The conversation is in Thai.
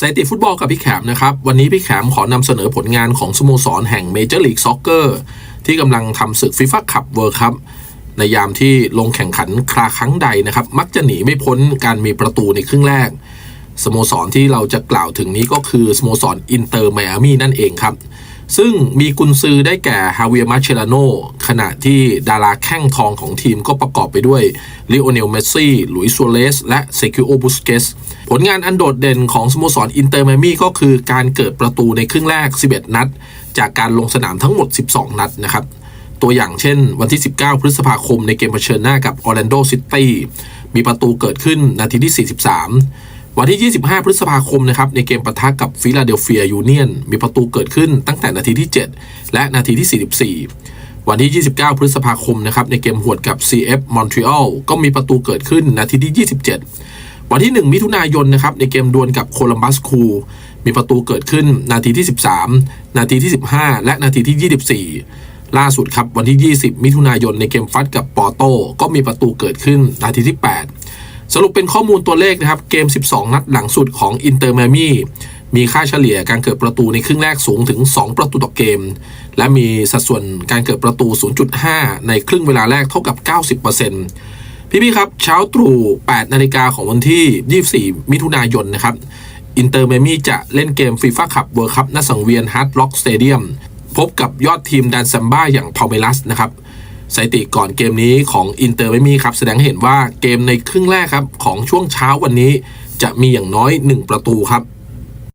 สถิติฟุตบอลกับพี่แขมนะครับ วันนี้พี่แขมขอนำเสนอผลงานของสโมสรแห่งเมเจอร์ลีกซ็อกเกอร์ที่กำลังทำศึกฟีฟ่าคัพเวิร์คัพในยามที่ลงแข่งขันคราครั้งใดนะครับ มักจะหนีไม่พ้นการมีประตูในครึ่งแรก สโมสรที่เราจะกล่าวถึงนี้ก็คือสโมสรอินเตอร์ไมอามีนั่นเองครับ ซึ่งมีกุนซือได้แก่ฮาเวียร์มาเชลาโนขณะที่ดาราแข้งทองของทีมก็ประกอบไปด้วยลิโอเนลเมสซี่หลุยส์ซัวเรสและเซคิโอบุสเกสผลงานอันโดดเด่นของสโมสรอินเตอร์มามี่ก็คือการเกิดประตูในครึ่งแรก 11 นัด จากการลงสนามทั้งหมด 12 นัดนะครับตัวอย่างเช่นวันที่ 19 พฤษภาคมในเกมเผชิญหน้ากับออร์แลนโดซิตี้มีประตูเกิดขึ้นนาทีที่ 43 วันที่ 25 พฤษภาคมนะครับในเกมปะทะกับฟิลาเดลเฟียยูเนียนมีประตูเกิดขึ้นตั้งแต่นาทีที่ 7 และนาทีที่ 44 วันที่ 29 พฤษภาคมนะครับในเกมหวดกับ CF Montreal ก็มีประตูเกิดขึ้นนาทีที่ 27 วันที่ 1 มิถุนายนนะครับในเกมดวลกับโคลัมบัสคูมีประตูเกิดขึ้นนาทีที่ 13 นาทีที่ 15 และนาทีที่ 24 ล่าสุดครับวันที่ 20 มิถุนายนในเกมฟัดกับปอโตก็มีประตูเกิดขึ้นนาทีที่ 8 สรุปเป็นข้อมูลตัวเลขนะครับ เกม 12 นัดหลังสุดของอินเตอร์แมมี่มีค่าเฉลี่ยการเกิดประตูในครึ่งแรกสูงถึง 2 ประตูต่อเกม และมีสัดส่วนการเกิดประตู 0.5 ในครึ่งเวลาแรกเท่ากับ 90%พี่ๆครับ เช้าตรู่ 8 นาฬิกาของวันที่ 24 มิถุนายนนะครับ อินเตอร์เมมี่จะเล่นเกมฟีฟ่าคัพเวิร์คัพณสังเวียนฮาร์ดล็อกสเตเดียมพบกับยอดทีมดันซัมบ้าอย่างพาเมลัสนะครับ สถิติก่อนเกมนี้ของอินเตอร์ไม่มีครับ แสดงให้เห็นว่าเกมในครึ่งแรกครับของช่วงเช้าวันนี้ จะมีอย่างน้อย 1 ประตูครับ